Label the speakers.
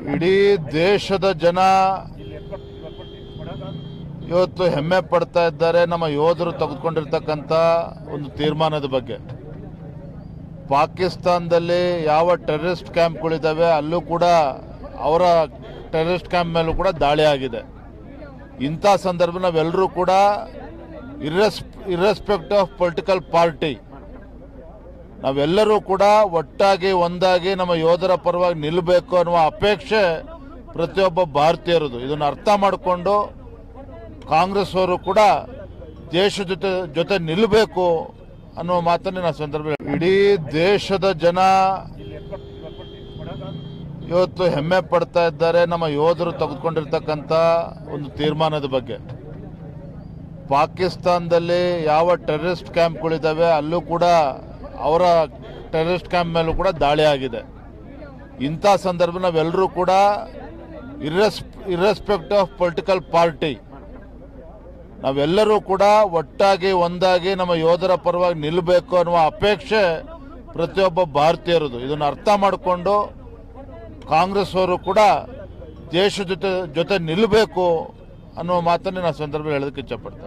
Speaker 1: ಇಡೀ ದೇಶದ ಜನ ಇವತ್ತು ಹೆಮ್ಮೆ ಪಡ್ತಾ ಇದ್ದಾರೆ. ನಮ್ಮ ಯೋಧರು ತೆಗೆದುಕೊಂಡಿರ್ತಕ್ಕಂಥ ಒಂದು ತೀರ್ಮಾನದ ಬಗ್ಗೆ. ಪಾಕಿಸ್ತಾನದಲ್ಲಿ ಯಾವ ಟೆರರಿಸ್ಟ್ ಕ್ಯಾಂಪ್ಗಳಿದ್ದಾವೆ, ಅಲ್ಲೂ ಕೂಡ ಅವರ ಟೆರರಿಸ್ಟ್ ಕ್ಯಾಂಪ್ ಮೇಲೂ ಕೂಡ ದಾಳಿ ಆಗಿದೆ. ಇಂಥ ಸಂದರ್ಭ ನಾವೆಲ್ಲರೂ ಕೂಡ ಇರ್ರೆಸ್, ಇರ್ರೆಸ್ಪೆಕ್ಟ್ ಆಫ್ ಪೊಲಿಟಿಕಲ್ ಪಾರ್ಟಿ ನಾವೆಲ್ಲರೂ ಕೂಡ ಒಟ್ಟಾಗಿ, ಒಂದಾಗಿ ನಮ್ಮ ಯೋಧರ ಪರವಾಗಿ ನಿಲ್ಲಬೇಕು ಅನ್ನುವ ಅಪೇಕ್ಷೆ ಪ್ರತಿಯೊಬ್ಬ ಭಾರತೀಯರದು. ಇದನ್ನು ಅರ್ಥ ಮಾಡಿಕೊಂಡು ಕಾಂಗ್ರೆಸ್ ಅವರು ಕೂಡ ದೇಶ ಜೊತೆ ಜೊತೆ ನಿಲ್ಲಬೇಕು ಅನ್ನುವ ಮಾತನ್ನು ನಾನು ಸಂದರ್ಭ ಇಡೀ ದೇಶದ ಜನ ಇವತ್ತು ಹೆಮ್ಮೆ ಪಡ್ತಾ ಇದ್ದಾರೆ ನಮ್ಮ ಯೋಧರು ತೆಗೆದುಕೊಂಡಿರ್ತಕ್ಕಂಥ ಒಂದು ತೀರ್ಮಾನದ ಬಗ್ಗೆ. ಪಾಕಿಸ್ತಾನದಲ್ಲಿ ಯಾವ ಟೆರರಿಸ್ಟ್ ಕ್ಯಾಂಪ್ಗಳಿದ್ದಾವೆ, ಅಲ್ಲೂ ಕೂಡ ಅವರ ಟೆರರಿಸ್ಟ್ ಕ್ಯಾಂಪ್ ಮೇಲೂ ಕೂಡ ದಾಳಿ ಆಗಿದೆ. ಇಂಥ ಸಂದರ್ಭ ನಾವೆಲ್ಲರೂ ಕೂಡ ಇರ್ರೆಸ್ ಇರ್ರೆಸ್ಪೆಕ್ಟ್ ಆಫ್ ಪೊಲಿಟಿಕಲ್ ಪಾರ್ಟಿ ನಾವೆಲ್ಲರೂ ಕೂಡ ಒಟ್ಟಾಗಿ, ಒಂದಾಗಿ ನಮ್ಮ ಯೋಧರ ಪರವಾಗಿ ನಿಲ್ಲಬೇಕು ಅನ್ನುವ ಅಪೇಕ್ಷೆ ಪ್ರತಿಯೊಬ್ಬ ಭಾರತೀಯರದು. ಇದನ್ನು ಅರ್ಥ ಮಾಡಿಕೊಂಡು ಕಾಂಗ್ರೆಸ್ ಅವರು ಕೂಡ ದೇಶ ಜೊತೆ ಜೊತೆ ನಿಲ್ಲಬೇಕು ಅನ್ನುವ ಮಾತನ್ನು ನಾನು ಸಂದರ್ಭ ಹೇಳೋದಕ್ಕೆ ಇಚ್ಛಪಡ್ತೇನೆ